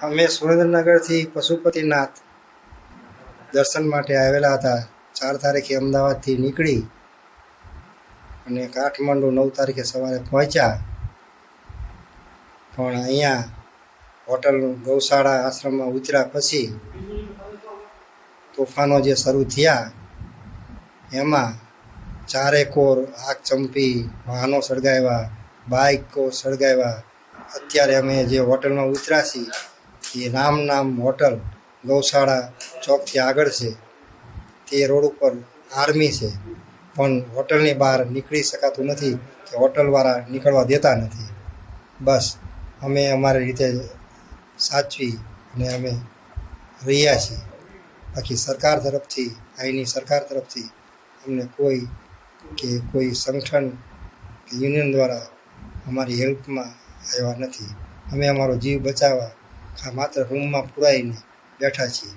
અમે સુરેન્દ્રનગરથી પશુપતિનાથ દર્શન માટે આવેલા હતા. ચાર તારીખે અમદાવાદથી નીકળી અને કાઠમંડુ નવ તારીખે સવારે પહોંચ્યા. પણ અહીંયા હોટલ ગૌશાળા આશ્રમમાં ઉતર્યા પછી તોફાનો જે શરૂ થયા, એમાં ચારે કોર આગ ચંપી, વાહનો સળગાવ્યા બાઇકો સળગાવ્યા. અત્યારે અમે જે હોટલમાં ઉતર્યા છીએ એ રામ નામ હોટલ ગૌશાળા ચોકથી આગળ છે, તે રોડ ઉપર આર્મી છે. પણ હોટલની બહાર નીકળી શકાતું નથી કે હોટલવાળા નીકળવા દેતા નથી. બસ, અમે અમારી રીતે સાચવી અને અમે રહ્યા છીએ. બાકી સરકાર તરફથી, અહીંની સરકાર તરફથી અમને કોઈ કે કોઈ સંગઠન કે યુનિયન દ્વારા અમારી હેલ્પમાં આવ્યા નથી. અમે અમારો જીવ બચાવવા માત્ર રૂમમાં પુરાઈને બેઠા છીએ.